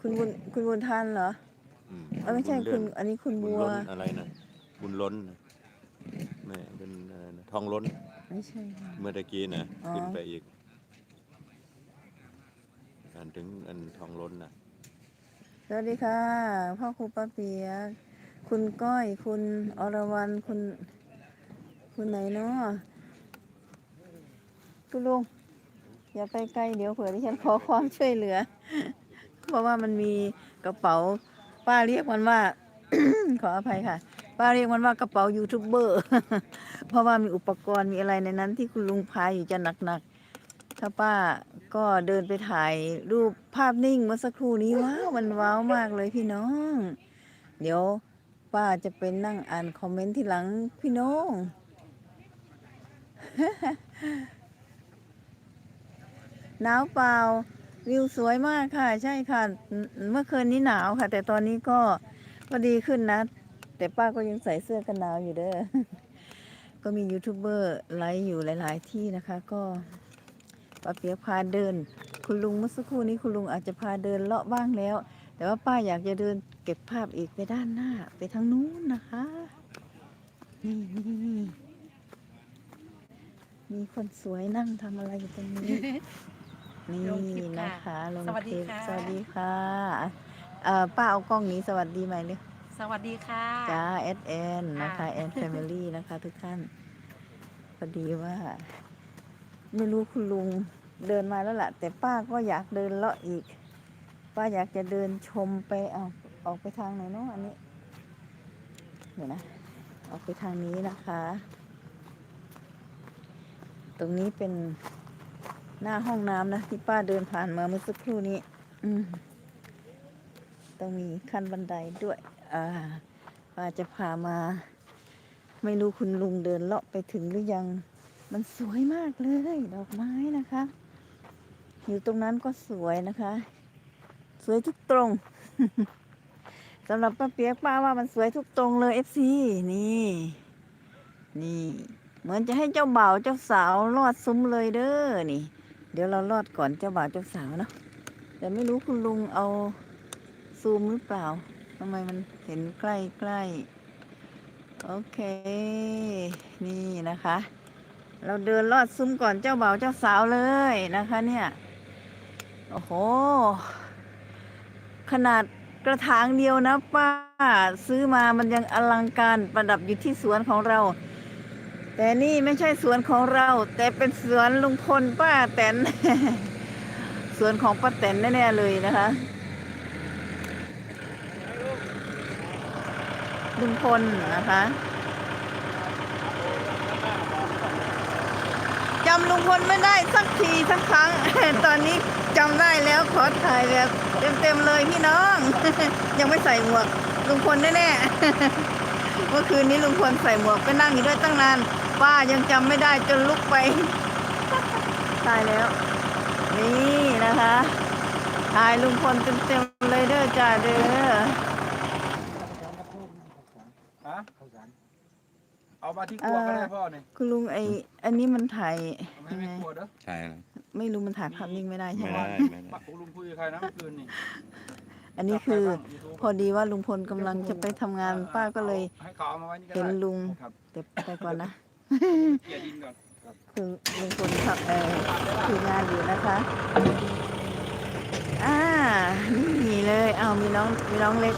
คุณบุญคุณบุญทันเหรออืมเอ้ยไม่ใช่บุญเรืคุอนณอันนี้คุณบุญบัว ล้นอะไรนะบุญล้นนะไม่เป็นอะไรนะทองล้น ไม่ใช่ค่ะ เมื่อตะกี้นะอ๋อ ขึ้นไปอีกอ่านถึงอันทองล้นนะสวัสดีค่ะ พ่อครูป้าเปียกคุณก้อย คุณอรวรรณคุณ คุณไหนเนาะคุณลุง อย่าไปไกลเดี๋ยวเผื่อที่ฉันขอความช่วยเหลือเพ ราะว่ามันมีกระเป๋า ป้าเรียกมันว่า ขออภัยค่ะ ป้าเรียกมันว่ากระเป๋ายูทูบเบอร์ เพราะว่ามีอุปกรณ์มีอะไรในนั้น ที่คุณลุงพายอยู่จะหนักๆ ถ้าป้าก็เดินไปถ่ายรูปภาพนิ่งเมื่อสักครู่นี้ว้าวมันว้าวมากเลยพี่น้อง เดี๋ยวป้าจะไปนั่งอ่านคอมเมนต์ที่หลังพี่น้องหนาวเปล่า วิวสวยมากค่ะ ใช่ค่ะ เมื่อคืนนี้หนาวค่ะ แต่ตอนนี้ก็ก็ดีขึ้นนะ แต่ป้าก็ยังใส่เสื้อกันหนาวอยู่เด้อ ก็มียูทูบเบอร์ไลฟ์อยู่หลาย ๆ ที่นะคะ ก็ป้าเปียพาเดิน คุณลุงเมื่อสักครู่นี้คุณลุงอาจจะพาเดินเลาะบ้างแล้ว แต่ว่าป้าอยากจะเดินเก็บภาพอีกไปด้านหน้า ไปทางนู้นนะคะ นี่นี่มีคนสวยนั่งทำอะไรอยู่ตรงนี้ นี่ลงคลิปค่ะนะคะลงสวัสคดีลิปค่ะ สวัสดีค่ะเอ่อป้าเอากล้องนี้สวัสดีไหมเนี่ยสวัสดีค่ะ จ้าเอสเอ็นนะคะค่ะ แอนแฟมิลี่นะคะ ทุกท่านพอดีว่า ไม่รู้คุณลุงเดินมาแล้วล่ะ แต่ป้าก็อยากเดินเลาะอีก ป้าอยากจะเดินชมไปเอาออกไปทางไหนเนาะอันนี้เดี๋ยวนะ ออกไปทางนี้นะคะ ตรงนี้เป็น หน้าห้องน้ำนะที่ป้าเดินผ่านมาเมื่อสักครู่นี้ต้องมีขั้นบันไดด้วย อ่า ป้าจะพามา ไม่รู้คุณลุงเดินเลาะไปถึงหรือยัง มันสวยมากเลย ดอกไม้นะคะ อยู่ตรงนั้นก็สวยนะคะ สวยทุกตรงสำหรับป้าเปียกป้าว่ามันสวยทุกตรงเลยเอฟซีนี่ นี่ เหมือนจะให้เจ้าบ่าวเจ้าสาวลอดซุ้มเลยเด้อนี่ เดี๋ยวเราลอดก่อนเจ้าบ่าวเจ้าสาวเนาะแต่ไม่รู้คุณลุงเอาซูมหรือเปล่าทำไมมันเห็นใกล้ใกล้โอเค นี่นะคะ เราเดินลอดซุ้มก่อนเจ้าบ่าวเจ้าสาวเลยนะคะเนี่ย โอ้โห ขนาดกระถางเดียวนะป้า ซื้อมามันยังอลังการประดับอยู่ที่สวนของเรา แต่นี่ไม่ใช่สวนของเรา แต่เป็นสวนลุงพลป้าแตนสวนของป้าแตนแน่ๆเลยนะคะลุงพลนะคะจำลุงพลไม่ได้สักทีสักครั้ง ตอนนี้จำได้แล้วขอถ่ายแบบเต็มๆเลยพี่น้อง ยังไม่ใส่หมวกลุงพลแน่ๆเมื่อคืนนี้ลุงพลใส่หมวกไปนั่งอยู่ด้วยตั้งนาน ป้ายังจำไม่ได้จนลุกไป ตายแล้ว นี่นะคะถ่ายลุงพลเต็มๆเลยเด้อจ้าเด้อฮะเอามาที่ครัวก็ได้พ่อเนี่ยคุณลุงไออันนี้มันถ่ายเอาไม่ยังให้ไงครัวเด้อใช่แล้วไม่รู้มันถ่ายภาพนิ่งไม่ได้ใช่ไม่ไหมได้ไม่ได้ปักลุงคุยกับใครนะเมื่อคืนนี่อันนี้คือจับไปบ้าง YouTube พอดีว่าลุงพลกำลังจะไปทำงานป้าก็เลยให้เขาเอามาไว้นี่ก็เห็นได้ลุงครับเดี๋ยวไปก่อนนะ เกี่ยดินก่อนคือลุงพลขับเอ่อคืองานอยู่นะคะ อ่านี่เลยเอามีน้องมีน้องเล็ก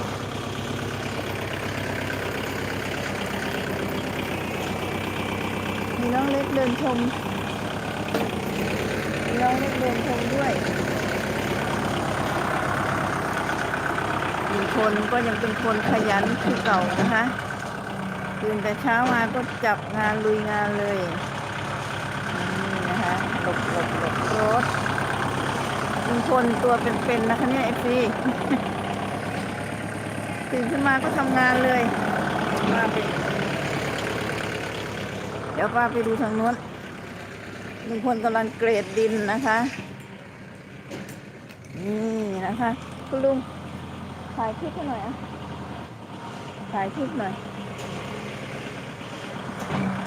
มีน้องเล็กเดินชมมีน้องเล็กเดินชมด้วยลุงพลก็ยังเป็นคนขยันคือเก่านะคะ ตื่นแต่เช้ามาก็จับงานลุยงานเลยนี่นะคะหลบหลบหลบรถลุงพลตัวเป็นๆนะคะเนี่ยเอฟซีตื่นขึ้นมาก็ทำงานเลยป้าไปเดี๋ยวป้าไปดูทางโน้นลุงพลกำลังเกรดดินนะคะนี่นะคะ คุณลุงถ่ายคลิปให้หน่อยอะถ่ายคลิปหน่อย speak.